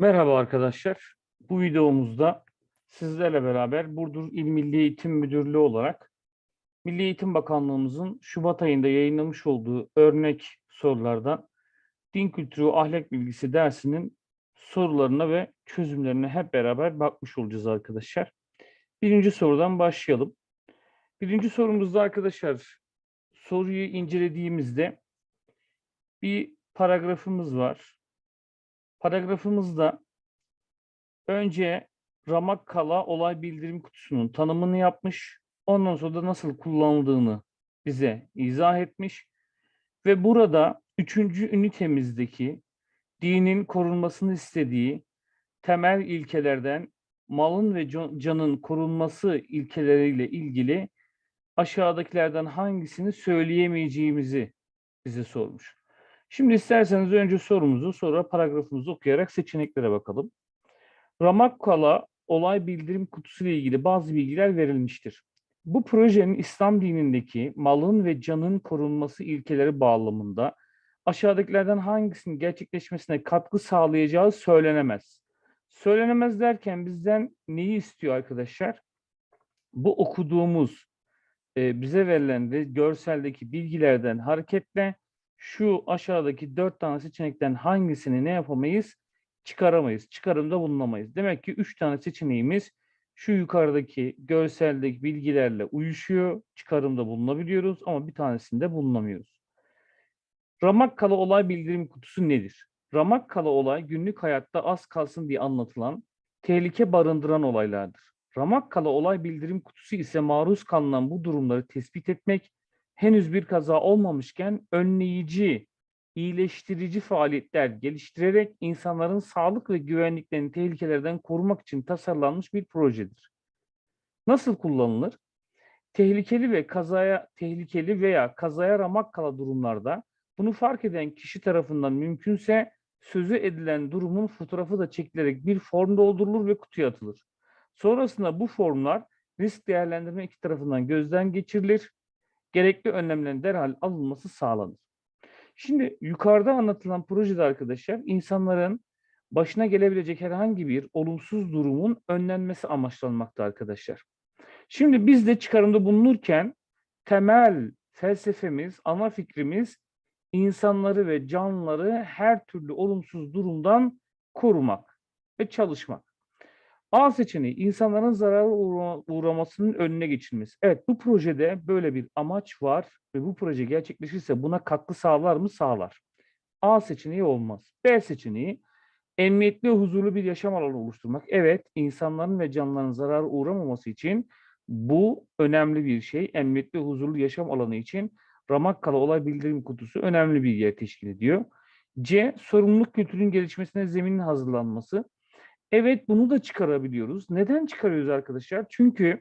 Merhaba arkadaşlar. Bu videomuzda sizlerle beraber Burdur İl Milli Eğitim Müdürlüğü olarak Milli Eğitim Bakanlığımızın Şubat ayında yayınlamış olduğu örnek sorulardan din kültürü ahlak bilgisi dersinin sorularına ve çözümlerine hep beraber bakmış olacağız arkadaşlar. Birinci sorudan başlayalım. Birinci sorumuzda arkadaşlar soruyu incelediğimizde bir paragrafımız var. Paragrafımızda önce Ramakkala olay bildirim kutusunun tanımını yapmış. Ondan sonra da nasıl kullanıldığını bize izah etmiş. Ve burada üçüncü ünitemizdeki dinin korunmasını istediği temel ilkelerden malın ve can- canın korunması ilkeleriyle ilgili aşağıdakilerden hangisini söyleyemeyeceğimizi bize sormuş. Şimdi isterseniz önce sorumuzu sonra paragrafımızı okuyarak seçeneklere bakalım. Ramakkala olay bildirim kutusu ile ilgili bazı bilgiler verilmiştir. Bu projenin İslam dinindeki malın ve canın korunması ilkeleri bağlamında aşağıdakilerden hangisinin gerçekleşmesine katkı sağlayacağı söylenemez. Söylenemez derken bizden neyi istiyor arkadaşlar? Bu okuduğumuz e, bize verilen ve görseldeki bilgilerden hareketle şu aşağıdaki dört tane seçenekten hangisini ne yapamayız? Çıkaramayız. Çıkarımda bulunamayız. Demek ki üç tane seçeneğimiz şu yukarıdaki görseldeki bilgilerle uyuşuyor. Çıkarımda bulunabiliyoruz ama bir tanesinde bulunamıyoruz. Ramakkala olay bildirim kutusu nedir? Ramakkala olay günlük hayatta az kalsın diye anlatılan, tehlike barındıran olaylardır. Ramakkala olay bildirim kutusu ise maruz kalınan bu durumları tespit etmek, henüz bir kaza olmamışken önleyici, iyileştirici faaliyetler geliştirerek insanların sağlık ve güvenliklerini tehlikelerden korumak için tasarlanmış bir projedir. Nasıl kullanılır? Tehlikeli ve kazaya tehlikeli veya kazaya ramak kala durumlarda bunu fark eden kişi tarafından mümkünse sözü edilen durumun fotoğrafı da çekilerek bir form doldurulur ve kutuya atılır. Sonrasında bu formlar risk değerlendirme iki tarafından gözden geçirilir. Gerekli önlemlerin derhal alınması sağlanır. Şimdi yukarıda anlatılan projede arkadaşlar insanların başına gelebilecek herhangi bir olumsuz durumun önlenmesi amaçlanmakta arkadaşlar. Şimdi biz de çıkarımda bulunurken temel felsefemiz, ana fikrimiz insanları ve canlıları her türlü olumsuz durumdan korumak ve çalışmak. A seçeneği insanların zarara uğra- uğramasının önüne geçilmesi. Evet bu projede böyle bir amaç var ve bu proje gerçekleşirse buna katkı sağlar mı? Sağlar. A seçeneği olmaz. B seçeneği emniyetli ve huzurlu bir yaşam alanı oluşturmak. Evet insanların ve canlıların zarara uğramaması için bu önemli bir şey. Emniyetli ve huzurlu yaşam alanı için Ramakkala olay bildirim kutusu önemli bir yer teşkil ediyor. C. Sorumluluk kültürünün gelişmesine zeminin hazırlanması. Evet bunu da çıkarabiliyoruz. Neden çıkarıyoruz arkadaşlar? Çünkü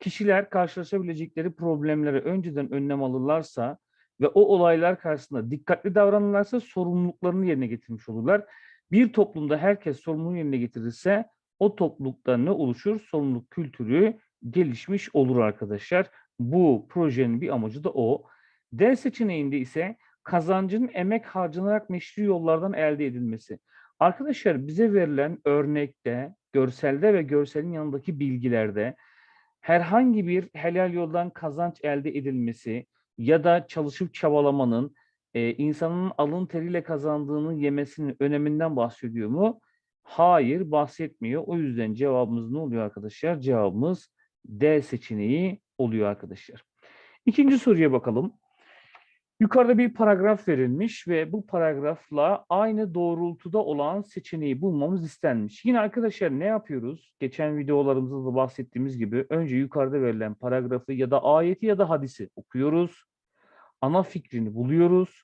kişiler karşılaşabilecekleri problemlere önceden önlem alırlarsa ve o olaylar karşısında dikkatli davranırlarsa sorumluluklarını yerine getirmiş olurlar. Bir toplumda herkes sorumluluğunu yerine getirirse o toplulukta ne oluşur? Sorumluluk kültürü gelişmiş olur arkadaşlar. Bu projenin bir amacı da o. D seçeneğinde ise kazancın emek harcanarak meşru yollardan elde edilmesi. Arkadaşlar bize verilen örnekte, görselde ve görselin yanındaki bilgilerde herhangi bir helal yoldan kazanç elde edilmesi ya da çalışıp çabalamanın e, insanın alın teriyle kazandığını yemesinin öneminden bahsediyor mu? Hayır, bahsetmiyor. O yüzden cevabımız ne oluyor arkadaşlar? Cevabımız D seçeneği oluyor arkadaşlar. İkinci soruya bakalım. Yukarıda bir paragraf verilmiş ve bu paragrafla aynı doğrultuda olan seçeneği bulmamız istenmiş. Yine arkadaşlar ne yapıyoruz? Geçen videolarımızda da bahsettiğimiz gibi önce yukarıda verilen paragrafı ya da ayeti ya da hadisi okuyoruz. Ana fikrini buluyoruz.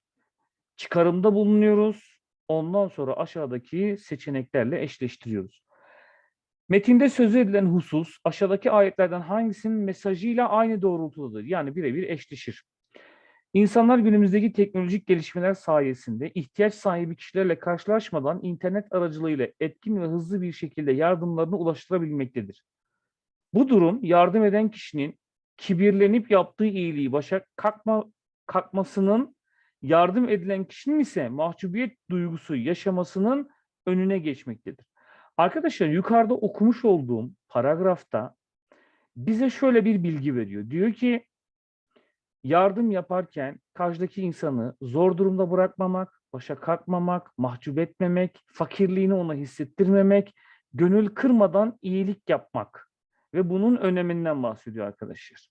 Çıkarımda bulunuyoruz. Ondan sonra aşağıdaki seçeneklerle eşleştiriyoruz. Metinde söz edilen husus aşağıdaki ayetlerden hangisinin mesajıyla aynı doğrultudadır? Yani birebir eşleşir. İnsanlar günümüzdeki teknolojik gelişmeler sayesinde ihtiyaç sahibi kişilerle karşılaşmadan internet aracılığıyla etkin ve hızlı bir şekilde yardımlarını ulaştırabilmektedir. Bu durum yardım eden kişinin kibirlenip yaptığı iyiliği başa kalkma, kalkmasının, yardım edilen kişinin ise mahcubiyet duygusu yaşamasının önüne geçmektedir. Arkadaşlar yukarıda okumuş olduğum paragrafta bize şöyle bir bilgi veriyor. Diyor ki yardım yaparken karşıdaki insanı zor durumda bırakmamak, başa kalkmamak, mahcup etmemek, fakirliğini ona hissettirmemek, gönül kırmadan iyilik yapmak ve bunun öneminden bahsediyor arkadaşlar.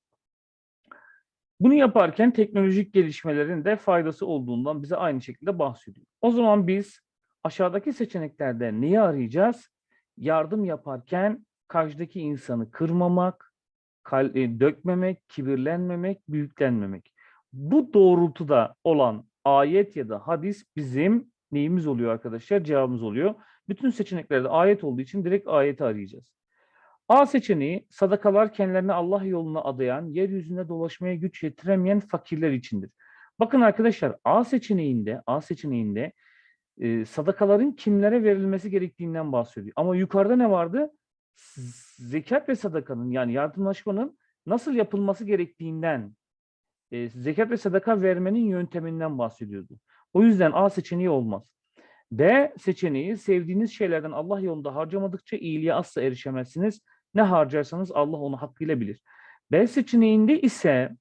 Bunu yaparken teknolojik gelişmelerin de faydası olduğundan bize aynı şekilde bahsediyor. O zaman biz aşağıdaki seçeneklerde neyi arayacağız? Yardım yaparken karşıdaki insanı kırmamak, kal- e, dökmemek, kibirlenmemek, büyüklenmemek. Bu doğrultuda olan ayet ya da hadis bizim neyimiz oluyor arkadaşlar? Cevabımız oluyor. Bütün seçeneklerde ayet olduğu için direkt ayeti arayacağız. A seçeneği sadakalar kendilerini Allah yoluna adayan, yeryüzünde dolaşmaya güç yetiremeyen fakirler içindir. Bakın arkadaşlar A seçeneğinde, A seçeneğinde e, sadakaların kimlere verilmesi gerektiğinden bahsediyor. Ama yukarıda ne vardı? Zekat ve sadakanın yani yardımlaşmanın nasıl yapılması gerektiğinden, e, zekat ve sadaka vermenin yönteminden bahsediyordu. O yüzden A seçeneği olmaz. B seçeneği sevdiğiniz şeylerden Allah yolunda harcamadıkça iyiliğe asla erişemezsiniz. Ne harcarsanız Allah onu hakkıyla bilir. B seçeneğinde ise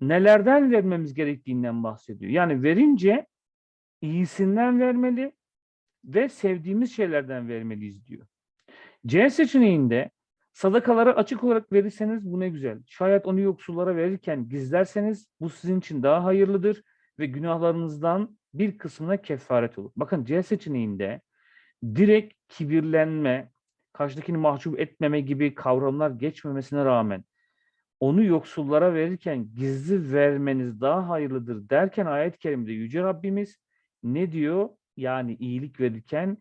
nelerden vermemiz gerektiğinden bahsediyor. Yani verince iyisinden vermeli ve sevdiğimiz şeylerden vermeliyiz diyor. C seçeneğinde sadakaları açık olarak verirseniz bu ne güzel. Şayet onu yoksullara verirken gizlerseniz bu sizin için daha hayırlıdır ve günahlarınızdan bir kısmına kefaret olur. Bakın C seçeneğinde direkt kibirlenme, karşıdakini mahcup etmeme gibi kavramlar geçmemesine rağmen onu yoksullara verirken gizli vermeniz daha hayırlıdır derken ayet-i kerimede Yüce Rabbimiz ne diyor? Yani iyilik verirken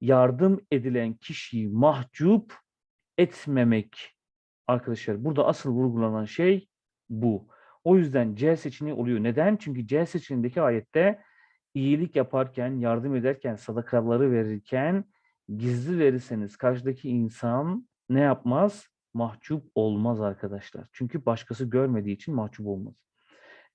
yardım edilen kişiyi mahcup etmemek. Arkadaşlar burada asıl vurgulanan şey bu. O yüzden C seçeneği oluyor. Neden? Çünkü C seçeneğindeki ayette iyilik yaparken, yardım ederken, sadakaları verirken gizli verirseniz karşıdaki insan ne yapmaz? Mahcup olmaz arkadaşlar. Çünkü başkası görmediği için mahcup olmaz.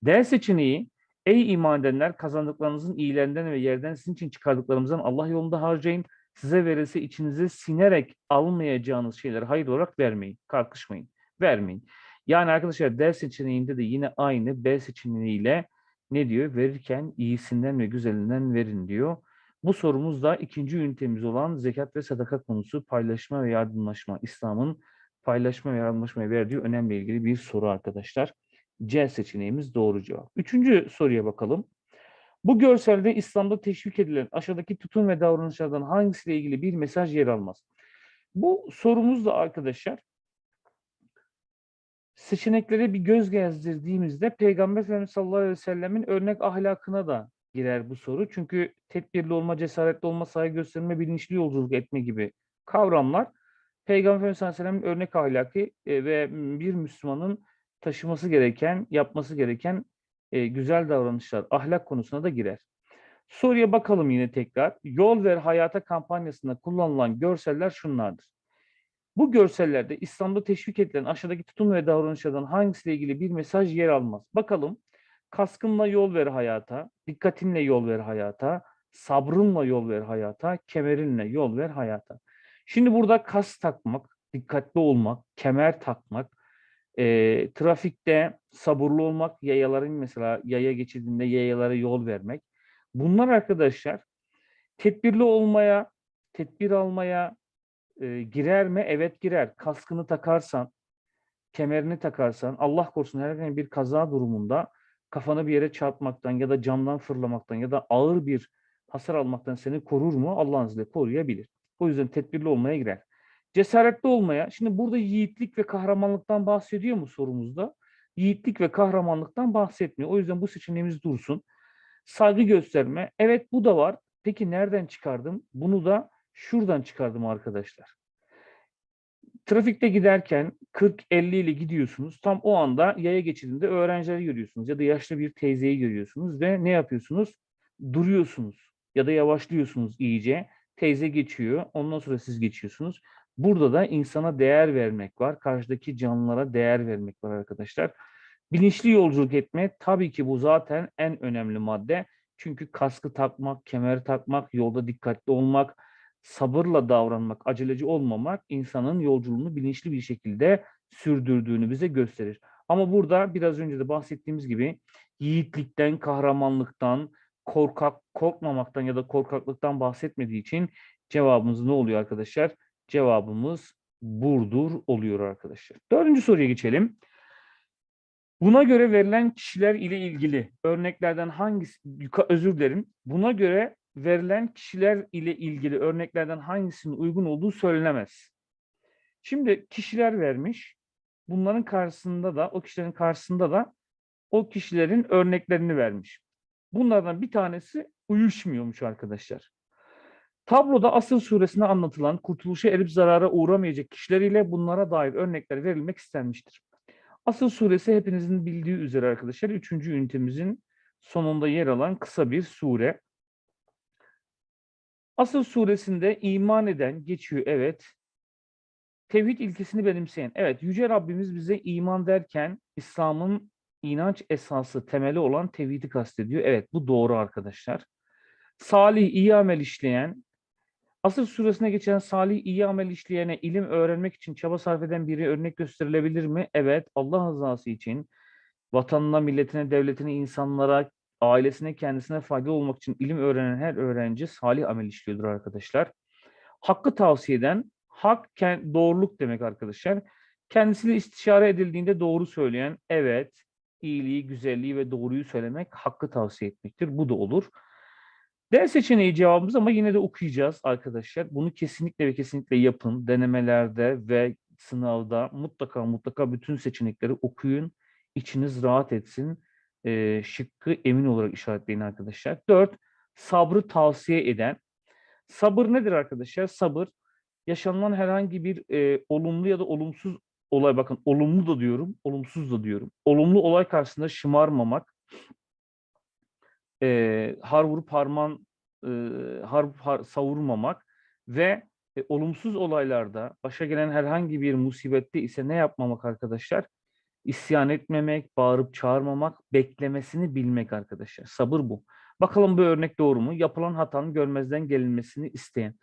D seçeneği Ey iman edenler kazandıklarınızın iyilerinden ve yerden sizin için çıkardıklarımızdan Allah yolunda harcayın. Size verirse içinize sinerek almayacağınız şeyleri hayır olarak vermeyin. Kalkışmayın. Vermeyin. Yani arkadaşlar D seçeneğinde de yine aynı B seçeneğiyle ne diyor? Verirken iyisinden ve güzelinden verin diyor. Bu sorumuz da ikinci ünitemiz olan zekat ve sadaka konusu paylaşma ve yardımlaşma. İslam'ın paylaşma ve yardımlaşmaya verdiği önemli ilgili bir soru arkadaşlar. C seçeneğimiz doğru cevap. Üçüncü soruya bakalım. Bu görselde İslam'da teşvik edilen aşağıdaki tutum ve davranışlardan hangisiyle ilgili bir mesaj yer almaz? Bu sorumuz da arkadaşlar seçeneklere bir göz gezdirdiğimizde Peygamber Efendimiz sallallahu aleyhi ve sellemin örnek ahlakına da girer bu soru. Çünkü tedbirli olma, cesaretli olma, saygı gösterme, bilinçli yolculuk etme gibi kavramlar Peygamber Efendimiz sallallahu aleyhi ve sellemin örnek ahlakı e, ve bir Müslümanın taşıması gereken, yapması gereken e, güzel davranışlar, ahlak konusuna da girer. Soruya bakalım yine tekrar. Yol ver hayata kampanyasında kullanılan görseller şunlardır. Bu görsellerde İslam'da teşvik edilen aşağıdaki tutum ve davranışlardan hangisiyle ilgili bir mesaj yer almaz? Bakalım. Kaskınla yol ver hayata, dikkatinle yol ver hayata, sabrınla yol ver hayata, kemerinle yol ver hayata. Şimdi burada kas takmak, dikkatli olmak, kemer takmak, e, trafikte sabırlı olmak, yayaların mesela yaya geçidinde yayalara yol vermek. Bunlar arkadaşlar tedbirli olmaya, tedbir almaya e, girer mi? Evet girer. Kaskını takarsan, kemerini takarsan, Allah korusun herhangi bir kaza durumunda kafanı bir yere çarpmaktan ya da camdan fırlamaktan ya da ağır bir hasar almaktan seni korur mu? Allah'ın izniyle koruyabilir. O yüzden tedbirli olmaya girer. Cesaretli olmaya, şimdi burada yiğitlik ve kahramanlıktan bahsediyor mu sorumuzda? Yiğitlik ve kahramanlıktan bahsetmiyor. O yüzden bu seçeneğimiz dursun. Saygı gösterme, evet bu da var. Peki nereden çıkardım? Bunu da şuradan çıkardım arkadaşlar. Trafikte giderken 40-50 ile gidiyorsunuz. Tam o anda yaya geçidinde öğrencileri görüyorsunuz ya da yaşlı bir teyzeyi görüyorsunuz ve ne yapıyorsunuz? Duruyorsunuz ya da yavaşlıyorsunuz iyice. Teyze geçiyor, ondan sonra siz geçiyorsunuz. Burada da insana değer vermek var. Karşıdaki canlılara değer vermek var arkadaşlar. Bilinçli yolculuk etme tabii ki bu zaten en önemli madde. Çünkü kaskı takmak, kemer takmak, yolda dikkatli olmak, sabırla davranmak, aceleci olmamak insanın yolculuğunu bilinçli bir şekilde sürdürdüğünü bize gösterir. Ama burada biraz önce de bahsettiğimiz gibi yiğitlikten, kahramanlıktan, korkak korkmamaktan ya da korkaklıktan bahsetmediği için cevabımız ne oluyor arkadaşlar? Cevabımız Burdur oluyor arkadaşlar. Dördüncü soruya geçelim. Buna göre verilen kişiler ile ilgili örneklerden hangisi, özür dilerim, buna göre verilen kişiler ile ilgili örneklerden hangisinin uygun olduğu söylenemez. Şimdi kişiler vermiş, bunların karşısında da, o kişilerin karşısında da o kişilerin örneklerini vermiş. Bunlardan bir tanesi uyuşmuyormuş arkadaşlar. Tabloda Asır suresinde anlatılan kurtuluşa erip zarara uğramayacak kişiler ile bunlara dair örnekler verilmek istenmiştir. Asıl suresi hepinizin bildiği üzere arkadaşlar 3. ünitemizin sonunda yer alan kısa bir sure. Asıl suresinde iman eden geçiyor evet. Tevhid ilkesini benimseyen. Evet Yüce Rabbimiz bize iman derken İslam'ın inanç esası temeli olan tevhidi kastediyor. Evet bu doğru arkadaşlar. Salih iyi amel işleyen, Asır suresine geçen salih iyi amel işleyene ilim öğrenmek için çaba sarf eden biri örnek gösterilebilir mi? Evet, Allah rızası için vatanına, milletine, devletine, insanlara, ailesine, kendisine faydalı olmak için ilim öğrenen her öğrenci salih amel işliyordur arkadaşlar. Hakkı tavsiye eden, hak doğruluk demek arkadaşlar. Kendisiyle istişare edildiğinde doğru söyleyen, evet, iyiliği, güzelliği ve doğruyu söylemek hakkı tavsiye etmektir. Bu da olur. D seçeneği cevabımız ama yine de okuyacağız arkadaşlar. Bunu kesinlikle ve kesinlikle yapın. Denemelerde ve sınavda mutlaka mutlaka bütün seçenekleri okuyun. İçiniz rahat etsin. Ee, şıkkı emin olarak işaretleyin arkadaşlar. 4. Sabrı tavsiye eden. Sabır nedir arkadaşlar? Sabır yaşanılan herhangi bir e, olumlu ya da olumsuz olay bakın olumlu da diyorum, olumsuz da diyorum. Olumlu olay karşısında şımarmamak, e, har vurup harman e, har, har savurmamak ve e, olumsuz olaylarda başa gelen herhangi bir musibette ise ne yapmamak arkadaşlar? İsyan etmemek, bağırıp çağırmamak, beklemesini bilmek arkadaşlar. Sabır bu. Bakalım bu örnek doğru mu? Yapılan hatanın görmezden gelinmesini isteyen.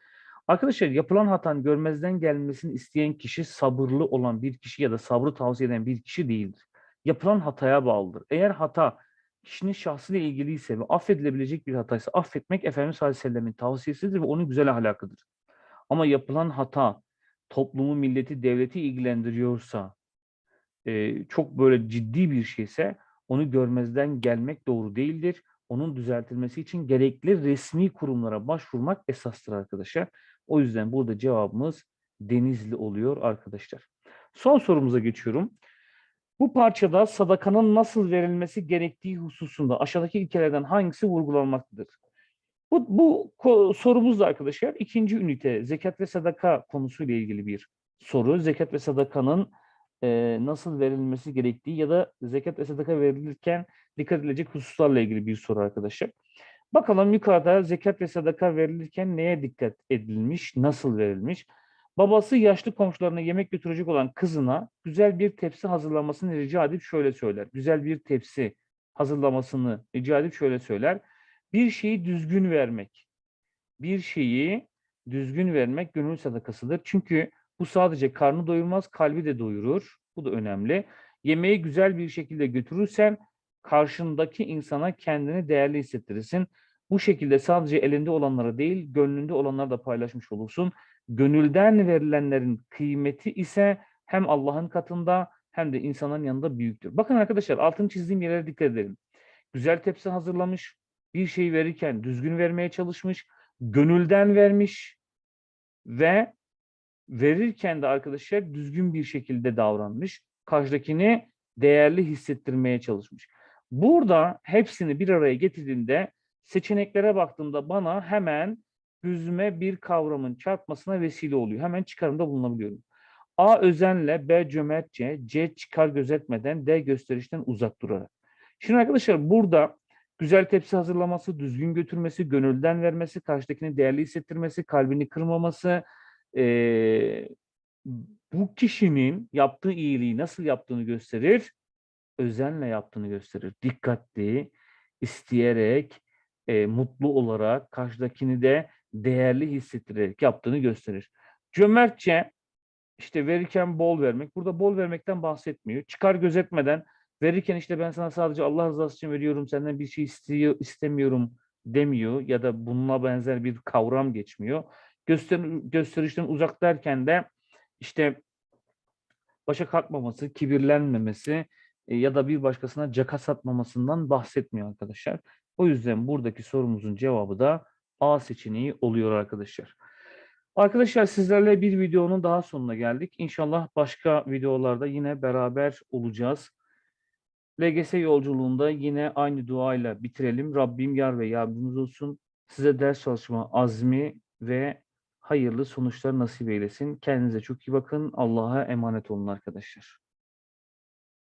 Arkadaşlar yapılan hatanın görmezden gelmesini isteyen kişi sabırlı olan bir kişi ya da sabrı tavsiye eden bir kişi değildir. Yapılan hataya bağlıdır. Eğer hata kişinin şahsıyla ilgiliyse ve affedilebilecek bir hataysa affetmek Efendimiz sallallahu aleyhi ve sellemin tavsiyesidir ve onun güzel ahlakıdır. Ama yapılan hata toplumu, milleti, devleti ilgilendiriyorsa, e, çok böyle ciddi bir şeyse onu görmezden gelmek doğru değildir. Onun düzeltilmesi için gerekli resmi kurumlara başvurmak esastır arkadaşlar. O yüzden burada cevabımız Denizli oluyor arkadaşlar. Son sorumuza geçiyorum. Bu parçada sadakanın nasıl verilmesi gerektiği hususunda aşağıdaki ilkelerden hangisi vurgulanmaktadır? Bu, bu sorumuz da arkadaşlar ikinci ünite zekat ve sadaka konusuyla ilgili bir soru. Zekat ve sadakanın e, nasıl verilmesi gerektiği ya da zekat ve sadaka verilirken dikkat edilecek hususlarla ilgili bir soru arkadaşlar. Bakalım yukarıda zekat ve sadaka verilirken neye dikkat edilmiş, nasıl verilmiş? Babası yaşlı komşularına yemek götürecek olan kızına güzel bir tepsi hazırlamasını rica edip şöyle söyler. Güzel bir tepsi hazırlamasını rica edip şöyle söyler. Bir şeyi düzgün vermek. Bir şeyi düzgün vermek gönül sadakasıdır. Çünkü bu sadece karnı doyurmaz, kalbi de doyurur. Bu da önemli. Yemeği güzel bir şekilde götürürsen karşındaki insana kendini değerli hissettirirsin. Bu şekilde sadece elinde olanlara değil, gönlünde olanlara da paylaşmış olursun. Gönülden verilenlerin kıymeti ise hem Allah'ın katında hem de insanın yanında büyüktür. Bakın arkadaşlar altını çizdiğim yerlere dikkat edelim. Güzel tepsi hazırlamış, bir şey verirken düzgün vermeye çalışmış, gönülden vermiş ve verirken de arkadaşlar düzgün bir şekilde davranmış. Karşıdakini değerli hissettirmeye çalışmış. Burada hepsini bir araya getirdiğinde seçeneklere baktığımda bana hemen gözüme bir kavramın çarpmasına vesile oluyor. Hemen çıkarımda bulunabiliyorum. A özenle, B cömertçe, C çıkar gözetmeden, D gösterişten uzak durarak. Şimdi arkadaşlar burada güzel tepsi hazırlaması, düzgün götürmesi, gönülden vermesi, karşıdakini değerli hissettirmesi, kalbini kırmaması, eee, bu kişinin yaptığı iyiliği nasıl yaptığını gösterir, özenle yaptığını gösterir. Dikkatli, isteyerek, e, mutlu olarak karşıdakini de değerli hissettirerek yaptığını gösterir. Cömertçe işte verirken bol vermek. Burada bol vermekten bahsetmiyor. Çıkar gözetmeden verirken işte ben sana sadece Allah rızası için veriyorum, senden bir şey istiyor, istemiyorum demiyor ya da bununla benzer bir kavram geçmiyor. Göster gösterişten uzak derken de işte başa kalkmaması, kibirlenmemesi e, ya da bir başkasına caka satmamasından bahsetmiyor arkadaşlar. O yüzden buradaki sorumuzun cevabı da A seçeneği oluyor arkadaşlar. Arkadaşlar sizlerle bir videonun daha sonuna geldik. İnşallah başka videolarda yine beraber olacağız. LGS yolculuğunda yine aynı duayla bitirelim. Rabbim yar ve yardımcınız olsun. Size ders çalışma azmi ve hayırlı sonuçlar nasip eylesin. Kendinize çok iyi bakın. Allah'a emanet olun arkadaşlar.